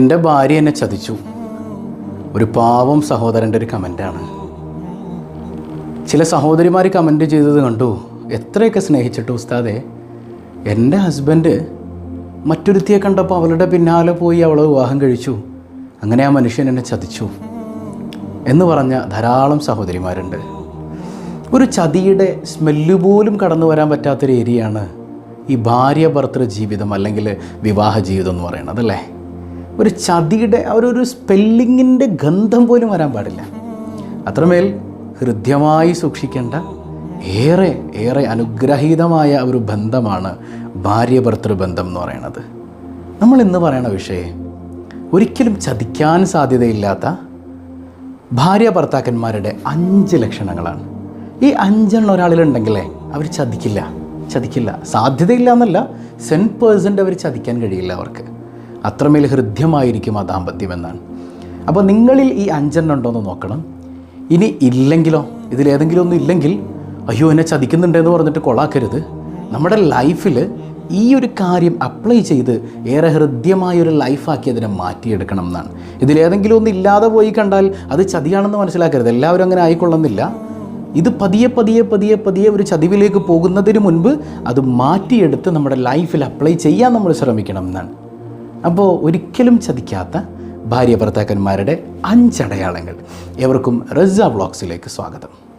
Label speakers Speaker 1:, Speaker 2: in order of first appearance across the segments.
Speaker 1: എന്റെ ഭാര്യ എന്നെ ചതിച്ചു. ഒരു പാവം സഹോദരന്റെ ഒരു കമന്റാണ്. ചില സഹോദരിമാർ കമന്റ് ചെയ്തത് കണ്ടു. എത്രയൊക്കെ സ്നേഹിച്ചിട്ട് ഉസ്താദെ എന്റെ ഹസ്ബൻഡ് മറ്റൊരുത്തിയെ കണ്ടപ്പോൾ അവളുടെ പിന്നാലെ പോയി അവളെ വിവാഹം കഴിച്ചു. അങ്ങനെ ആ മനുഷ്യൻ എന്നെ ചതിച്ചു എന്ന് പറഞ്ഞ ധാരാളം സഹോദരിമാരുണ്ട്. ഒരു ചതിയുടെ സ്മെല്ല് പോലും കടന്നു വരാൻ പറ്റാത്തൊരു ഏരിയയാണ് ഈ ഭാര്യ ഭർത്തൃ ജീവിതം അല്ലെങ്കിൽ വിവാഹ ജീവിതം എന്ന് പറയുന്നത് അല്ലേ? ഒരു ചതിയുടെ ആ ഒരു സ്പെല്ലിങ്ങിന്റെ ഗന്ധം പോലും വരാൻ പാടില്ല. അത്രമേൽ ഹൃദ്യമായി സൂക്ഷിക്കേണ്ട ഏറെ ഏറെ അനുഗ്രഹീതമായ ഒരു ബന്ധമാണ് ഭാര്യ ഭർത്തൃ ബന്ധം എന്ന് പറയുന്നത്. നമ്മൾ ഇന്ന് പറയണ വിഷയം ഒരിക്കലും ചതിക്കാൻ സാധ്യതയില്ലാത്ത ഭാര്യ ഭർത്താക്കന്മാരുടെ അഞ്ച് ലക്ഷണങ്ങളാണ്. ഈ അഞ്ചെണ്ണം ഒരാളിലുണ്ടെങ്കിലേ അവർ ചതിക്കില്ല. ചതിക്കില്ല. സാധ്യതയില്ല എന്നല്ല സെൻ പേഴ്സന്റ് അവർ ചതിക്കാൻ കഴിയില്ല അവർക്ക്. അത്രമേൽ ഹൃദ്യമായിരിക്കും ആ ദാമ്പത്യം എന്നാണ് അപ്പോൾ നിങ്ങളിൽ ഈ അഞ്ചെണ്ണം ഉണ്ടോ എന്ന് നോക്കണം. ഇനി ഇല്ലെങ്കിലോ ഇതിലേതെങ്കിലും ഒന്നും ഇല്ലെങ്കിൽ അയ്യോ എന്നെ ചതിക്കുന്നുണ്ടെന്ന് പറഞ്ഞിട്ട് കൊളാക്കരുത് നമ്മുടെ ലൈഫിൽ ഈ ഒരു കാര്യം അപ്ലൈ ചെയ്ത് ഏറെ ഹൃദ്യമായ ഒരു ലൈഫാക്കി അതിനെ മാറ്റിയെടുക്കണം എന്നാണ്. ഇതിലേതെങ്കിലും ഒന്നും ഇല്ലാതെ പോയി കണ്ടാൽ അത് ചതിയാണെന്ന് മനസ്സിലാക്കരുത്. എല്ലാവരും അങ്ങനെ ആയിക്കൊള്ളുന്നില്ല. ഇത് പതിയെ പതിയെ പതിയെ പതിയെ ഒരു ചതിവിലേക്ക് പോകുന്നതിന് മുൻപ് അത് മാറ്റിയെടുത്ത് നമ്മുടെ ലൈഫിൽ അപ്ലൈ ചെയ്യാൻ നമ്മൾ ശ്രമിക്കണം എന്നാണ്. അപ്പോൾ ഒരിക്കലും ചതിക്കാത്ത ഭാര്യ ഭർത്താക്കന്മാരുടെ അഞ്ചടയാളങ്ങൾ. എവർക്കും റസ വ്ളോഗ്സിലേക്ക് സ്വാഗതം.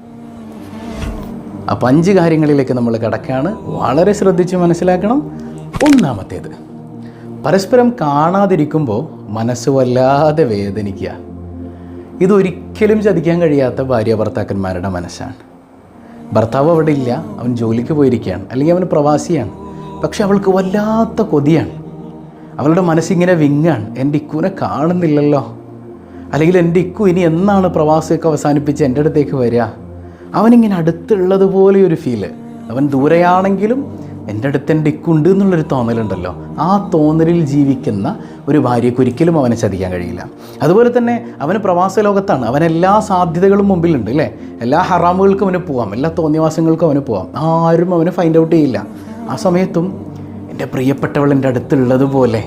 Speaker 1: അപ്പോൾ അഞ്ച് കാര്യങ്ങളിലേക്ക് നമ്മൾ കിടക്കുകയാണ്. വളരെ ശ്രദ്ധിച്ച് മനസ്സിലാക്കണം. ഒന്നാമത്തേത് പരസ്പരം കാണാതിരിക്കുമ്പോൾ മനസ്സ് വല്ലാതെ വേദനിക്കുക. ഇതൊരിക്കലും ചതിക്കാൻ കഴിയാത്ത ഭാര്യ ഭർത്താക്കന്മാരുടെ മനസ്സാണ്. ഭർത്താവ് അവിടെ ഇല്ല അവൻ ജോലിക്ക് പോയിരിക്കുകയാണ് അല്ലെങ്കിൽ അവൻ പ്രവാസിയാണ്. പക്ഷെ അവൾക്ക് വല്ലാത്ത കൊതിയാണ്. അവളുടെ മനസ്സിങ്ങനെ വിങ്ങാണ്. എന്റെ ഇക്കുവിനെ കാണുന്നില്ലല്ലോ. അല്ലെങ്കിൽ എന്റെ ഇക്കു ഇനി എന്നാണ് പ്രവാസമൊക്കെ അവസാനിപ്പിച്ച് എന്റെ അടുത്തേക്ക് വരിക? അവനിങ്ങനെ അടുത്തുള്ളതുപോലെ ഒരു ഫീൽ അവൻ ദൂരെയാണെങ്കിലും എന്റെ അടുത്ത് എന്റെ ഇക്കുണ്ട് എന്നുള്ളൊരു തോന്നലുണ്ടല്ലോ. ആ തോന്നലിൽ ജീവിക്കുന്ന ഒരു ഭാര്യയ്ക്ക് ഒരിക്കലും അവനെ ചതിക്കാൻ കഴിയില്ല. അതുപോലെ തന്നെ അവന് പ്രവാസ ലോകത്താണ് അവൻ എല്ലാ സാധ്യതകളും മുമ്പിലുണ്ട് അല്ലേ? എല്ലാ ഹറാമുകൾക്കും അവന് പോവാം. എല്ലാ തോന്നിവാസങ്ങൾക്കും അവന് പോവാം. ആരും അവനെ ഫൈൻഡ് ഔട്ട് ചെയ്യില്ല. ആ സമയത്തും എന്റെ പ്രിയപ്പെട്ടവൾ എന്റെ അടുത്തുള്ളതുപോലെ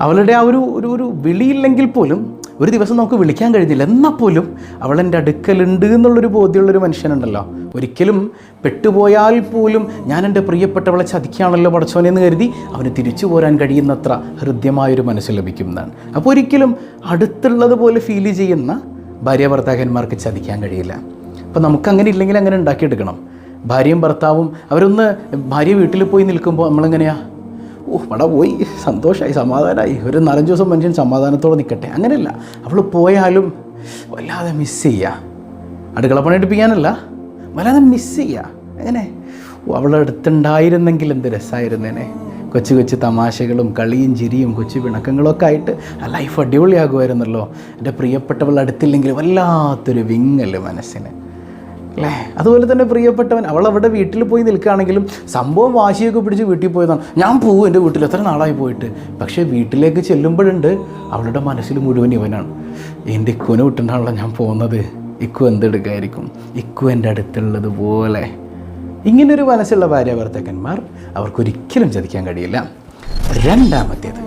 Speaker 1: അവളുടെ ആ ഒരു ഒരു ഒരു വിളിയില്ലെങ്കിൽ പോലും ഒരു ദിവസം നമുക്ക് വിളിക്കാൻ കഴിഞ്ഞില്ല. എന്നാൽ പോലും അവൾ എന്റെ അടുക്കലുണ്ട് എന്നുള്ളൊരു ബോധ്യമുള്ളൊരു മനുഷ്യനുണ്ടല്ലോ. ഒരിക്കലും പെട്ടുപോയാൽ പോലും ഞാൻ എന്റെ പ്രിയപ്പെട്ടവളെ ചതിക്കുകയാണല്ലോ പടച്ചോനെന്ന് കരുതി അവന് തിരിച്ചു പോരാൻ കഴിയുന്നത്ര ഹൃദ്യമായൊരു മനസ്സ് ലഭിക്കുന്നതാണ്. അപ്പോൾ ഒരിക്കലും അടുത്തുള്ളത് പോലെ ഫീൽ ചെയ്യുന്ന ഭാര്യ ഭർത്താക്കന്മാർക്ക് ചതിക്കാൻ കഴിയില്ല. അപ്പോൾ നമുക്കങ്ങനെ ഇല്ലെങ്കിൽ അങ്ങനെ ഉണ്ടാക്കിയെടുക്കണം. ഭാര്യയും ഭർത്താവും അവരൊന്ന് ഭാര്യ വീട്ടിൽ പോയി നിൽക്കുമ്പോൾ നമ്മളെങ്ങനെയാണ് ഓ ഇവിടെ പോയി. സന്തോഷമായി സമാധാനമായി ഒരു നാലഞ്ച് ദിവസം മനുഷ്യൻ സമാധാനത്തോടെ നിൽക്കട്ടെ അങ്ങനെയല്ല. അവൾ പോയാലും വല്ലാതെ മിസ് ചെയ്യുക അടുക്കള പണി എടുപ്പിക്കാനല്ല. വല്ലാതെ മിസ് ചെയ്യുക എങ്ങനെ? അവളുടെ അടുത്തുണ്ടായിരുന്നെങ്കിൽ എന്ത് രസമായിരുന്നേനെ കൊച്ചു കൊച്ചു തമാശകളും കളിയും ചിരിയും കൊച്ചു പിണക്കങ്ങളൊക്കെ ആയിട്ട് ആ ലൈഫ് അടിപൊളിയാകുമായിരുന്നല്ലോ. എന്റെ പ്രിയപ്പെട്ടവളുടെ അടുത്തില്ലെങ്കിൽ വല്ലാത്തൊരു വിങ്ങൽ മനസ്സിന്. അല്ലേ? അതുപോലെ തന്നെ പ്രിയപ്പെട്ടവൻ അവൾ അവിടെ വീട്ടിൽ പോയി നിൽക്കുകയാണെങ്കിലും സംഭവം വാശിയൊക്കെ പിടിച്ച് വീട്ടിൽ പോയതാണ്. ഞാൻ പോകും എന്റെ വീട്ടിൽ എത്ര നാളായി പോയിട്ട്? പക്ഷേ വീട്ടിലേക്ക് ചെല്ലുമ്പോഴുണ്ട് അവളുടെ മനസ്സിൽ മുഴുവൻ ഇവനാണ്. എന്റെ ഇക്കുവിനെ വിട്ടിട്ടാണല്ലോ ഞാൻ പോകുന്നത്. ഇക്കു എന്തെടുക്കായിരിക്കും? ഇക്കു എന്റെ അടുത്തുള്ളത് പോലെ ഇങ്ങനൊരു മനസ്സുള്ള ഭാര്യ ഭർത്താക്കന്മാർ അവർക്കൊരിക്കലും ചതിക്കാൻ കഴിയില്ല. രണ്ടാമത്തേത്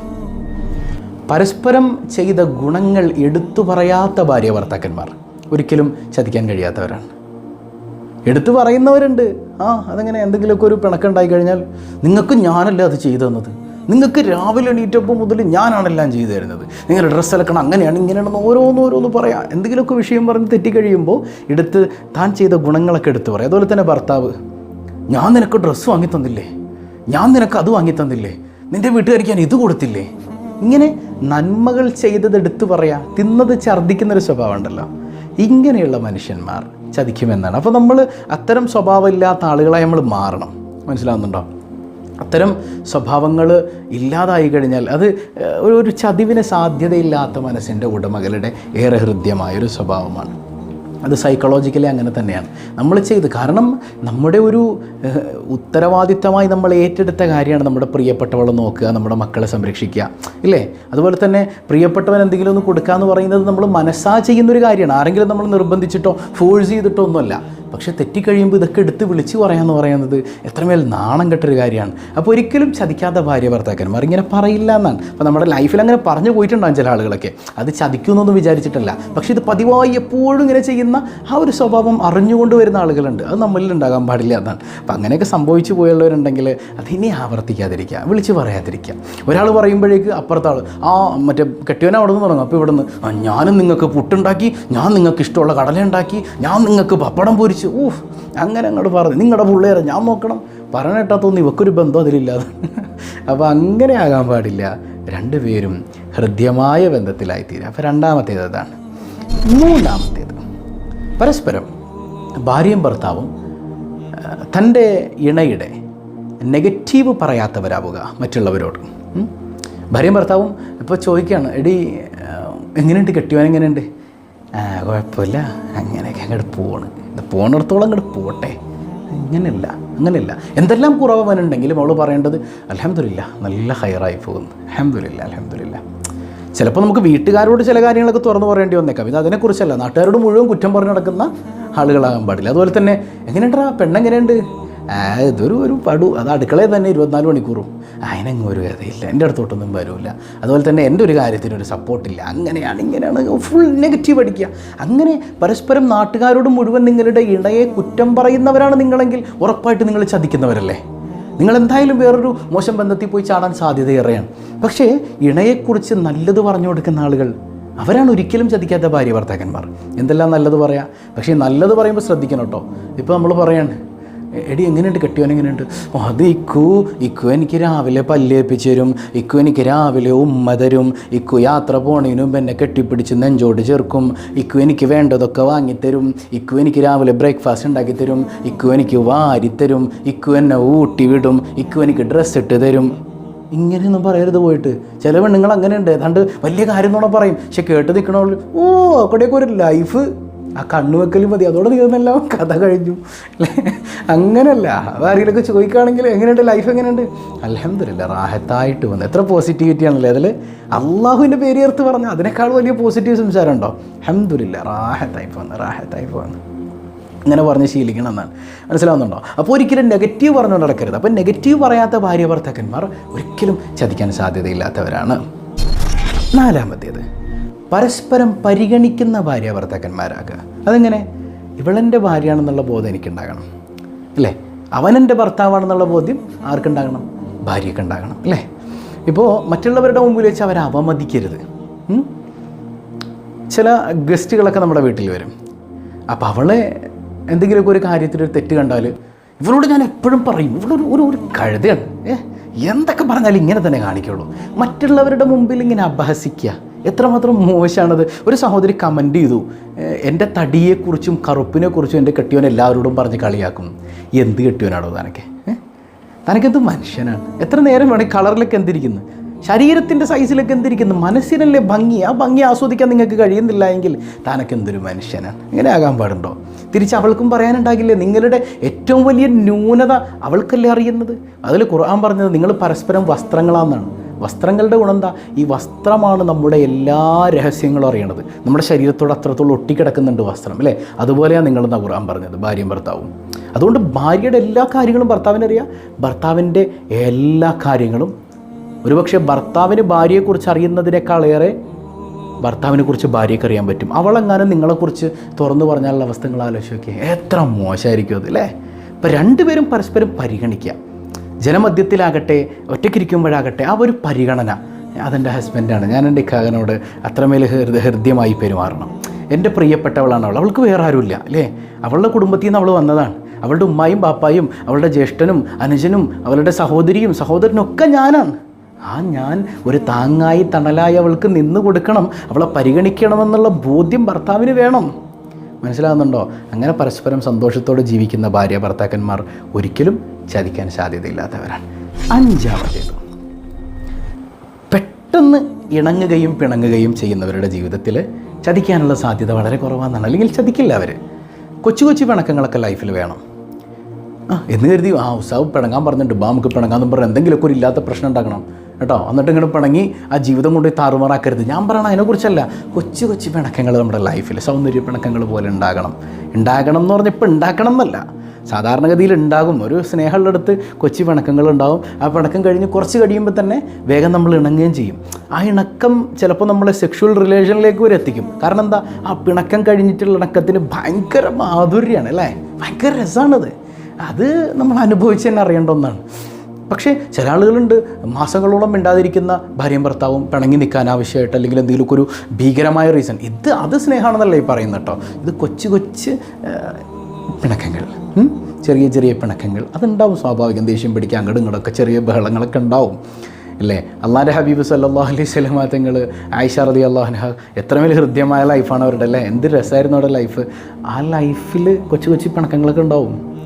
Speaker 1: പരസ്പരം ചെയ്ത ഗുണങ്ങൾ എടുത്തു പറയാത്ത ഭാര്യ ഭർത്താക്കന്മാർ ഒരിക്കലും ചതിക്കാൻ കഴിയാത്തവരാണ്. എടുത്തു പറയുന്നവരുണ്ട്. ആ അതങ്ങനെ? എന്തെങ്കിലുമൊക്കെ ഒരു പിണക്കുണ്ടായി കഴിഞ്ഞാൽ നിങ്ങൾക്ക് ഞാനല്ല അത് ചെയ്തു തന്നത്? നിങ്ങൾക്ക് രാവിലെ എണീറ്റപ്പോൾ മുതൽ ഞാനാണെല്ലാം ചെയ്തു തരുന്നത്. നിങ്ങളുടെ ഡ്രസ്സ് അലക്കണം അങ്ങനെയാണ് ഇങ്ങനെയാണെന്ന് ഓരോന്ന് ഓരോന്ന് പറയാം. എന്തെങ്കിലുമൊക്കെ വിഷയം പറഞ്ഞ് തെറ്റിക്കഴിയുമ്പോൾ എടുത്ത് താൻ ചെയ്ത ഗുണങ്ങളൊക്കെ എടുത്ത് പറയാം. അതുപോലെ തന്നെ ഭർത്താവ് ഞാൻ നിനക്ക് ഡ്രസ്സ് വാങ്ങി തന്നില്ലേ? ഞാൻ നിനക്ക് അത് വാങ്ങി തന്നില്ലേ? നിന്റെ വീട്ടുകാരിക്ക് ഞാൻ ഇത് കൊടുത്തില്ലേ? ഇങ്ങനെ നന്മകൾ ചെയ്തത് എടുത്തു പറയാം. തിന്നത് ഛർദ്ദിക്കുന്നൊരു സ്വഭാവം ഉണ്ടല്ലോ ഇങ്ങനെയുള്ള മനുഷ്യന്മാർ ചതിക്കുമെന്നാണ്. അപ്പോൾ നമ്മൾ അത്തരം സ്വഭാവമില്ലാത്ത ആളുകളായി നമ്മൾ മാറണം. മനസ്സിലാവുന്നുണ്ടോ? അത്തരം സ്വഭാവങ്ങൾ ഇല്ലാതായി കഴിഞ്ഞാൽ അത് ഒരു ഒരു ചതിവിന് സാധ്യതയില്ലാത്ത മനസ്സിന്റെ ഉടമകളുടെ ഏറെ ഹൃദ്യമായൊരു സ്വഭാവമാണ്. അത് സൈക്കോളജിക്കലി അങ്ങനെ തന്നെയാണ്. നമ്മൾ ചെയ്ത് കാരണം നമ്മുടെ ഒരു ഉത്തരവാദിത്തമായി നമ്മൾ ഏറ്റെടുത്ത കാര്യമാണ് നമ്മുടെ പ്രിയപ്പെട്ടവളെ നോക്കുക നമ്മുടെ മക്കളെ സംരക്ഷിക്കുക ഇല്ലേ? അതുപോലെ തന്നെ പ്രിയപ്പെട്ടവൻ എന്തെങ്കിലും ഒന്ന് കൊടുക്കുക എന്ന് പറയുന്നത് നമ്മൾ മനസ്സാ ചെയ്യുന്നൊരു കാര്യമാണ്. ആരെങ്കിലും നമ്മൾ നിർബന്ധിച്ചിട്ടോ ഫോഴ്സ് ചെയ്തിട്ടോ ഒന്നുമല്ല. പക്ഷെ തെറ്റിക്കഴിയുമ്പോൾ ഇതൊക്കെ എടുത്ത് വിളിച്ച് പറയാമെന്ന് പറയുന്നത് എത്രമേൽ നാണം കെട്ടൊരു കാര്യമാണ്. അപ്പോൾ ഒരിക്കലും ചതിക്കാത്ത ഭാര്യ ഭർത്താക്കന്മാർ ഇങ്ങനെ പറയില്ല എന്നാണ്. അപ്പോൾ നമ്മുടെ ലൈഫിൽ അങ്ങനെ പറഞ്ഞു പോയിട്ടുണ്ടാകും ചില ആളുകളൊക്കെ. അത് ചതിക്കുന്നൊന്നും വിചാരിച്ചിട്ടല്ല. പക്ഷേ ഇത് പതിവായി എപ്പോഴും ഇങ്ങനെ ചെയ്യുന്ന ആ ഒരു സ്വഭാവം അറിഞ്ഞുകൊണ്ട് വരുന്ന ആളുകളുണ്ട്. അത് നമ്മളിൽ ഉണ്ടാകാൻ പാടില്ല എന്നാണ്. അപ്പം അങ്ങനെയൊക്കെ സംഭവിച്ചു പോയുള്ളവരുണ്ടെങ്കിൽ അതിനെ ആവർത്തിക്കാതിരിക്കുക വിളിച്ച് പറയാതിരിക്കുക. ഒരാൾ പറയുമ്പോഴേക്ക് അപ്പുറത്തെ ആൾ ആ മറ്റേ കെട്ടിയവനെ അവിടെ നിന്ന് തുടങ്ങും അപ്പോൾ ഇവിടെ നിന്ന് ഞാനും നിങ്ങൾക്ക് പുട്ടുണ്ടാക്കി ഞാൻ നിങ്ങൾക്ക് ഇഷ്ടമുള്ള കടല ഉണ്ടാക്കി ഞാൻ നിങ്ങൾക്ക് പപ്പടം പൊരിച്ചു ഊഹ് അങ്ങനെ അങ്ങോട്ട് പറഞ്ഞു. നിങ്ങളുടെ പിള്ളേരെ ഞാൻ നോക്കണം. പറഞ്ഞിട്ടാ തോന്നി ഇവക്കൊരു ബന്ധം അതിലില്ലാതെ. അപ്പോൾ അങ്ങനെ ആകാൻ പാടില്ല. രണ്ടുപേരും ഹൃദ്യമായ ബന്ധത്തിലായിത്തീരുക അപ്പോൾ രണ്ടാമത്തേത് അതാണ്. മൂന്നാമത്തേത്. പരസ്പരം ഭാര്യയും ഭർത്താവും തന്റെ ഇണയുടെ നെഗറ്റീവ് പറയാത്തവരാവുക മറ്റുള്ളവരോട്. ഭാര്യയും ഭർത്താവും ഇപ്പോൾ ചോദിക്കുകയാണ് എടി എങ്ങനെയുണ്ട്? കെട്ടിയവൻ എങ്ങനെയുണ്ട്? കുഴപ്പമില്ല. അങ്ങനെയൊക്കെ അങ്ങോട്ട് പോവാണ് ഇത് പോണിടത്തോളം അങ്ങോട്ട് പോട്ടെ. അങ്ങനെയല്ല അങ്ങനെയല്ല. എന്തെല്ലാം കുറവനുണ്ടെങ്കിലും അവൾ പറയേണ്ടത് അലഹമില്ല നല്ല ഹയറായി പോകുന്നു. അലഹമില്ല അലഹമില്ല ചിലപ്പോൾ നമുക്ക് വീട്ടുകാരോട് ചില കാര്യങ്ങളൊക്കെ തുറന്നു പറയേണ്ടി വന്നേക്കാം. ഇത് അതിനെക്കുറിച്ചല്ല. നാട്ടുകാരോട് മുഴുവൻ കുറ്റം പറഞ്ഞു നടക്കുന്ന ആളുകളാകാൻ പാടില്ല. അതുപോലെ തന്നെ എങ്ങനെയുണ്ടാ? പെണ്ണെങ്ങനെയുണ്ട്? ഇതൊരു ഒരു പടു. അത് അടുക്കളയിൽ തന്നെ ഇരുപത്തിനാല് മണിക്കൂറും. അതിനങ്ങ് ഒരു കഥയില്ല എന്റെ അടുത്തോട്ടൊന്നും വരില്ല അതുപോലെ തന്നെ എന്റെ ഒരു കാര്യത്തിന് ഒരു സപ്പോർട്ടില്ല അങ്ങനെയാണ് ഇങ്ങനെയാണ് ഫുൾ നെഗറ്റീവ് അടിക്കുക. അങ്ങനെ പരസ്പരം നാട്ടുകാരോട് മുഴുവൻ നിങ്ങളുടെ ഇണയെ കുറ്റം പറയുന്നവരാണ് നിങ്ങളെങ്കിൽ ഉറപ്പായിട്ട് നിങ്ങൾ ചതിക്കുന്നവരല്ലേ? നിങ്ങൾ എന്തായാലും വേറൊരു മോശം ബന്ധത്തിൽ പോയി ചാടാൻ സാധ്യതയേറെയാണ്. പക്ഷേ ഇണയെക്കുറിച്ച് നല്ലത് പറഞ്ഞു കൊടുക്കുന്ന ആളുകൾ അവരാണ് ഒരിക്കലും ചതിക്കാത്ത ഭാര്യ ഭർത്താക്കന്മാർ എന്തെല്ലാം നല്ലത് പറയാം? പക്ഷേ നല്ലത് പറയുമ്പോൾ ശ്രദ്ധിക്കണം കേട്ടോ. ഇപ്പോൾ നമ്മൾ പറയാണ് "എ- എടി എങ്ങനെയുണ്ട്? കെട്ടിയോൻ എങ്ങനെയുണ്ട്? "ഓ, അത് ഇക്കു ഇക്കു എനിക്ക് രാവിലെ പല്ലേപ്പിച്ച് തരും. ഇക്കു എനിക്ക് രാവിലെ ഉമ്മ തരും. ഇക്കു യാത്ര മുമ്പ് എന്നെ കെട്ടിപ്പിടിച്ച് നെഞ്ചോട് ചേർക്കും. ഇക്കു എനിക്ക് വേണ്ടതൊക്കെ വാങ്ങിത്തരും. ഇക്കു എനിക്ക് രാവിലെ ബ്രേക്ക്ഫാസ്റ്റ് ഉണ്ടാക്കി തരും. ഇക്കു എനിക്ക് വാരിത്തരും ഇക്കു എന്നെ ഊട്ടി വിടും. ഇക്കു എനിക്ക് ഡ്രസ്സ് ഇട്ട് തരും. ഇങ്ങനെയൊന്നും പറയരുത് പോയിട്ട്. ചില പെണ്ണുങ്ങൾ അങ്ങനെ ഉണ്ട് ഏതാണ്ട് വലിയ കാര്യം എന്നോടെ പറയും. പക്ഷെ കേട്ട് നിൽക്കണോ ഓ അവിടെയൊക്കെ ഒരു ലൈഫ് ആ കണ്ണു വെക്കലും മതി. അതോടെ തീർന്നെല്ലാം. കഥ കഴിഞ്ഞു. അല്ലേ? അങ്ങനല്ല. അത് ആരെങ്കിലുമൊക്കെ ചോദിക്കുകയാണെങ്കിൽ എങ്ങനെയുണ്ട്? ലൈഫ് എങ്ങനെയുണ്ട്? അലഹമില്ല റാഹത്തായിട്ട് വന്നു. എത്ര പോസിറ്റിവിറ്റി ആണല്ലേ? അതിൽ അള്ളാഹുവിന്റെ പേര് ചേർത്ത് പറഞ്ഞു അതിനേക്കാൾ വലിയ പോസിറ്റീവ് സംസാരം ഉണ്ടോ? അഹമ്മദില്ല റാഹത്തായി വന്നു റാഹത്തായി വന്നു ഇങ്ങനെ പറഞ്ഞ് ശീലിക്കണം എന്നാണ്. മനസ്സിലാവുന്നുണ്ടോ? അപ്പോൾ ഒരിക്കലും നെഗറ്റീവ് പറഞ്ഞുകൊണ്ട് നടക്കരുത്. അപ്പോൾ നെഗറ്റീവ് പറയാത്ത ഭാര്യ ഭർത്താക്കന്മാർ ഒരിക്കലും ചതിക്കാൻ സാധ്യതയില്ലാത്തവരാണ്. നാലാമത്തേത്. പരസ്പരം പരിഗണിക്കുന്ന ഭാര്യ ഭർത്താക്കന്മാരാകുക അതെങ്ങനെ? ഇവളെന്റെ ഭാര്യയാണെന്നുള്ള ബോധം എനിക്കുണ്ടാകണം. അല്ലേ? അവനെന്റെ ഭർത്താവാണെന്നുള്ള ബോധ്യം ആർക്കുണ്ടാകണം? ഭാര്യയ്ക്ക് ഉണ്ടാകണം അല്ലേ? ഇപ്പോൾ മറ്റുള്ളവരുടെ മുമ്പിൽ വെച്ച് അവരെ അവമതിക്കരുത്. ചില ഗസ്റ്റുകളൊക്കെ നമ്മുടെ വീട്ടിൽ വരും. അപ്പോൾ അവളെ എന്തെങ്കിലുമൊക്കെ ഒരു കാര്യത്തിൽ ഒരു തെറ്റ് കണ്ടാൽ ഇവളോട് ഞാൻ എപ്പോഴും പറയും ഇവളൊരു ഒരു ഒരു കഴുതയാണ്. ഏ? എന്തൊക്കെ പറഞ്ഞാലും ഇങ്ങനെ തന്നെ കാണിക്കുള്ളൂ. മറ്റുള്ളവരുടെ മുമ്പിൽ ഇങ്ങനെ അപഹസിക്കുക. എത്രമാത്രം മോശമാണത്? ഒരു സഹോദരി കമന്റ് ചെയ്തു. "ഏ, എന്റെ തടിയെക്കുറിച്ചും കറുപ്പിനെക്കുറിച്ചും എന്റെ കെട്ടിയവൻ എല്ലാവരോടും പറഞ്ഞ് കളിയാക്കും. എന്ത് കെട്ടിയോനാണോ തനക്ക്? തനക്കെന്ത് മനുഷ്യനാണ്? എത്ര നേരം വേണേൽ കളറിലൊക്കെ എന്തിരിക്കുന്നു? ശരീരത്തിന്റെ സൈസിലൊക്കെ എന്തിരിക്കുന്നു? മനസ്സിനല്ലേ ഭംഗി? ആ ഭംഗി ആസ്വദിക്കാൻ നിങ്ങൾക്ക് കഴിയുന്നില്ല എങ്കിൽ താനൊക്കെ എന്തൊരു മനുഷ്യനാണ്? ഇങ്ങനെ ആകാൻ പാടുണ്ടോ? തിരിച്ച് അവൾക്കും പറയാനുണ്ടാകില്ലേ? നിങ്ങളുടെ ഏറ്റവും വലിയ ന്യൂനത അവൾക്കല്ലേ അറിയുന്നത്? അതിൽ ഖുർആൻ പറഞ്ഞത് നിങ്ങൾ പരസ്പരം വസ്ത്രങ്ങളാണെന്നാണ് വസ്ത്രങ്ങളുടെ ഗുണം എന്താ ഈ വസ്ത്രമാണ് നമ്മുടെ എല്ലാ രഹസ്യങ്ങളും അറിയണത് നമ്മുടെ ശരീരത്തോട് അത്രത്തോളം ഒട്ടിക്കിടക്കുന്നുണ്ട് വസ്ത്രം അല്ലേ? അതുപോലെയാണ് നിങ്ങളെന്നാ ഖുർആൻ പറഞ്ഞത് ഭാര്യയും ഭർത്താവും. അതുകൊണ്ട് ഭാര്യയുടെ എല്ലാ കാര്യങ്ങളും ഭർത്താവിനറിയാം. ഭർത്താവിന്റെ എല്ലാ കാര്യങ്ങളും ഒരുപക്ഷെ ഭർത്താവിന് ഭാര്യയെക്കുറിച്ച് അറിയുന്നതിനേക്കാളേറെ ഭർത്താവിനെ കുറിച്ച് ഭാര്യയ്ക്ക് അറിയാൻ പറ്റും. അവളെങ്ങാനും നിങ്ങളെക്കുറിച്ച് തുറന്നു പറഞ്ഞാലുള്ള അവസ്ഥ നിങ്ങൾ ആലോചിച്ച് നോക്കിയേ എത്ര മോശമായിരിക്കും അത് അല്ലേ? ഇപ്പം രണ്ടുപേരും പരസ്പരം പരിഗണിക്കുക. ജനമധ്യത്തിലാകട്ടെ ഒറ്റയ്ക്കിരിക്കുമ്പോഴാകട്ടെ ആ ഒരു പരിഗണന അതെന്റെ ഹസ്ബൻഡാണ്. ഞാൻ എന്റെ ഇക്കാകനോട് അത്രമേൽ ഹൃദയ ഹൃദ്യമായി പെരുമാറണം. എന്റെ പ്രിയപ്പെട്ടവളാണ് അവൾ. അവൾക്ക് വേറെ ആരുമില്ല അല്ലേ? അവളുടെ കുടുംബത്തിൽ നിന്ന് അവൾ വന്നതാണ്. അവളുടെ ഉമ്മായും ബാപ്പായും അവളുടെ ജ്യേഷ്ഠനും അനുജനും അവളുടെ സഹോദരിയും സഹോദരനും ഒക്കെ ഞാനാണ്. ആ ഞാൻ ഒരു താങ്ങായി തണലായി അവൾക്ക് നിന്ന് കൊടുക്കണം അവളെ പരിഗണിക്കണമെന്നുള്ള ബോധ്യം ഭർത്താവിന് വേണം. മനസ്സിലാകുന്നുണ്ടോ അങ്ങനെ പരസ്പരം സന്തോഷത്തോടെ ജീവിക്കുന്ന ഭാര്യ ഭർത്താക്കന്മാർ ഒരിക്കലും ചതിക്കാൻ സാധ്യതയില്ലാത്തവരാണ്. അഞ്ചാമത്തേത്. പെട്ടെന്ന് ഇണങ്ങുകയും പിണങ്ങുകയും ചെയ്യുന്നവരുടെ ജീവിതത്തിൽ ചതിക്കാനുള്ള സാധ്യത വളരെ കുറവാണെന്നാണ്. അല്ലെങ്കിൽ ചതിക്കില്ല അവർ കൊച്ചു കൊച്ചു പിണക്കങ്ങളൊക്കെ ലൈഫിൽ വേണം. ആ എന്ന് കരുതി ആ ഉത്സാവ് പിണങ്ങാൻ പറഞ്ഞിട്ട് ബാ നമുക്ക് പിണങ്ങാന്ന് പറഞ്ഞ് എന്തെങ്കിലുമൊക്കെ ഒരു ഇല്ലാത്ത പ്രശ്നം ഉണ്ടാക്കണം. കേട്ടോ? എന്നിട്ട് ഇങ്ങനെ പിണങ്ങി ആ ജീവിതം കൊണ്ട് താറുമാറാക്കരുത്. ഞാൻ പറയണ അതിനെക്കുറിച്ചല്ല. കൊച്ചു കൊച്ചു പിണക്കങ്ങൾ നമ്മുടെ ലൈഫിൽ സൗന്ദര്യ പിണക്കങ്ങൾ പോലെ ഉണ്ടാകണം. ഉണ്ടാകണം എന്ന് പറഞ്ഞാൽ ഇപ്പം ഉണ്ടാക്കണം എന്നല്ല. സാധാരണഗതിയിൽ ഉണ്ടാകും. ഒരു സ്നേഹമുള്ള അടുത്ത് കൊച്ചു പിണക്കങ്ങൾ ഉണ്ടാകും ആ പിണക്കം കഴിഞ്ഞ് കുറച്ച് കഴിയുമ്പോൾ തന്നെ വേഗം നമ്മൾ ഇണങ്ങുകയും ചെയ്യും. ആ ഇണക്കം ചിലപ്പോൾ നമ്മളെ സെക്ഷുവൽ റിലേഷനിലേക്ക് വരെ എത്തിക്കും. കാരണം എന്താ? ആ പിണക്കം കഴിഞ്ഞിട്ടുള്ള ഇണക്കത്തിന് ഭയങ്കര മാധുര്യമാണ് അല്ലേ? ഭയങ്കര രസമാണത് അത് നമ്മൾ അനുഭവിച്ച് തന്നെ അറിയേണ്ട ഒന്നാണ്. പക്ഷേ ചില ആളുകളുണ്ട് മാസങ്ങളോളം മിണ്ടാതിരിക്കുന്ന ഭാര്യയും ഭർത്താവും പിണങ്ങി നിൽക്കാൻ ആവശ്യമായിട്ട് അല്ലെങ്കിൽ എന്തെങ്കിലുമൊക്കെ ഒരു ഭീകരമായ റീസൺ ഇത് അത് സ്നേഹമാണെന്നല്ല ഈ പറയുന്നത് കേട്ടോ. ഇത് കൊച്ചു കൊച്ച് പിണക്കങ്ങൾ. ചെറിയ ചെറിയ പിണക്കങ്ങൾ. അതുണ്ടാവും സ്വാഭാവികം. ദേഷ്യം പിടിക്കുക അങ്ങോട്ടും ചെറിയ ബഹളങ്ങളൊക്കെ ഉണ്ടാവും. അല്ലേ? അള്ളാന്റെ ഹബീബ് സല്ലാ അലൈഹി സ്വലമാ തങ്ങൾ ആയിഷ റതി അള്ളാഹുനഹ എത്രമേൽ ഹൃദ്യമായ ലൈഫാണ് അവരുടെ അല്ലേ? എന്ത് രസമായിരുന്നു അവരുടെ ലൈഫ് ആ ലൈഫിൽ കൊച്ചു കൊച്ചു പിണക്കങ്ങളൊക്കെ ഉണ്ടാവും.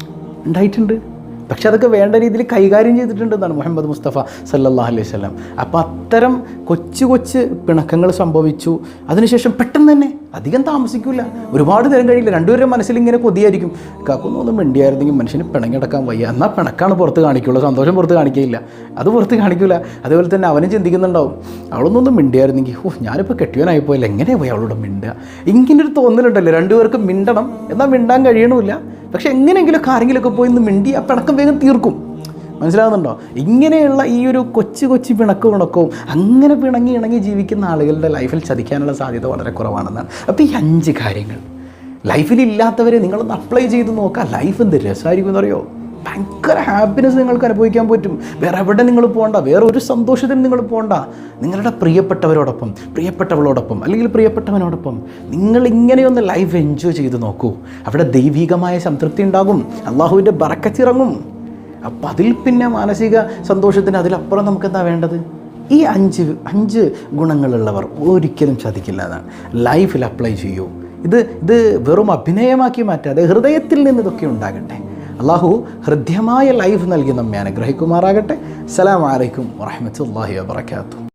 Speaker 1: ഉണ്ടായിട്ടുണ്ട്. പക്ഷെ അതൊക്കെ വേണ്ട രീതിയിൽ കൈകാര്യം ചെയ്തിട്ടുണ്ടെന്നാണ് മുഹമ്മദ് മുസ്തഫ സല്ലല്ലാഹു അലൈഹി സ്വലം അപ്പോൾ അത്തരം കൊച്ചു കൊച്ചു പിണക്കങ്ങൾ സംഭവിച്ചു. അതിനുശേഷം പെട്ടെന്ന് തന്നെ അധികം താമസിക്കില്ല ഒരുപാട് നേരം കഴിയില്ല. രണ്ടുപേരും മനസ്സിൽ ഇങ്ങനെ കൊതിയായിരിക്കും. കാക്കൊന്നും ഒന്നും മിണ്ടിയായിരുന്നെങ്കിൽ മനുഷ്യന് പിണങ്ങിടക്കാൻ വയ്യ. എന്നാൽ പിണക്കാണ് പുറത്ത് കാണിക്കുള്ളൂ. സന്തോഷം പുറത്ത് കാണിക്കുകയില്ല അത് പുറത്ത് കാണിക്കില്ല അതുപോലെ തന്നെ അവനും ചിന്തിക്കുന്നുണ്ടാവും. അവളൊന്നും മിണ്ടിയായിരുന്നെങ്കിൽ ഓ ഞാനിപ്പോൾ കെട്ടിയവനായി പോയില്ല എങ്ങനെ പോയി അവളോട് മിണ്ടുക ഇങ്ങനൊരു തോന്നലുണ്ടല്ലോ. രണ്ടുപേർക്കും മിണ്ടണം. എന്നാൽ മിണ്ടാൻ കഴിയണമില്ല. പക്ഷെ എങ്ങനെയെങ്കിലുമൊക്കെ ആരെങ്കിലുമൊക്കെ പോയി ഒന്ന് മിണ്ടി ആ പിണക്കം വേഗം തീർക്കും. മനസ്സിലാകുന്നുണ്ടോ ഇങ്ങനെയുള്ള ഈ ഒരു കൊച്ചു കൊച്ചു പിണക്കവും ഉണക്കവും അങ്ങനെ പിണങ്ങി ഇണങ്ങി ജീവിക്കുന്ന ആളുകളുടെ ലൈഫിൽ ചതിക്കാനുള്ള സാധ്യത വളരെ കുറവാണെന്നാണ്. അപ്പോൾ ഈ അഞ്ച് കാര്യങ്ങൾ. ലൈഫിൽ ഇല്ലാത്തവരെ നിങ്ങളൊന്ന് അപ്ലൈ ചെയ്ത് നോക്കുക ലൈഫ് എന്ത് രസമായിരിക്കും എന്നറിയോ? ഭയങ്കര ഹാപ്പിനെസ് നിങ്ങൾക്ക് അനുഭവിക്കാൻ പറ്റും. വേറെ എവിടെ നിങ്ങൾ പോകണ്ട വേറെ ഒരു സന്തോഷത്തിന് നിങ്ങൾ പോകണ്ട നിങ്ങളുടെ പ്രിയപ്പെട്ടവരോടൊപ്പം പ്രിയപ്പെട്ടവളോടൊപ്പം അല്ലെങ്കിൽ പ്രിയപ്പെട്ടവനോടൊപ്പം നിങ്ങൾ ഇങ്ങനെയൊന്ന് ലൈഫ് എൻജോയ് ചെയ്ത് നോക്കൂ. അവിടെ ദൈവികമായ സംതൃപ്തി ഉണ്ടാകും. അള്ളാഹുവിന്റെ ബറക്കച്ചിറങ്ങും അപ്പം അതിൽ പിന്നെ മാനസിക സന്തോഷത്തിന് അതിലപ്പുറം നമുക്ക് എന്താ വേണ്ടത്? ഈ അഞ്ച് അഞ്ച് ഗുണങ്ങളുള്ളവർ ഒരിക്കലും സാധിക്കില്ല എന്നാണ്. ലൈഫിൽ അപ്ലൈ ചെയ്യൂ. ഇത് ഇത് വെറും അഭിനയമാക്കി മാറ്റാതെ ഹൃദയത്തിൽ നിന്ന് ഇതൊക്കെ ഉണ്ടാകട്ടെ. അള്ളാഹു ഹൃദ്യമായ ലൈഫ് നൽകി നമ്മെ അനുഗ്രഹിക്കുമാറാകട്ടെ. സലാം അലൈക്കും വറഹ്മത്തുള്ളാഹി വബറകാതുഹു.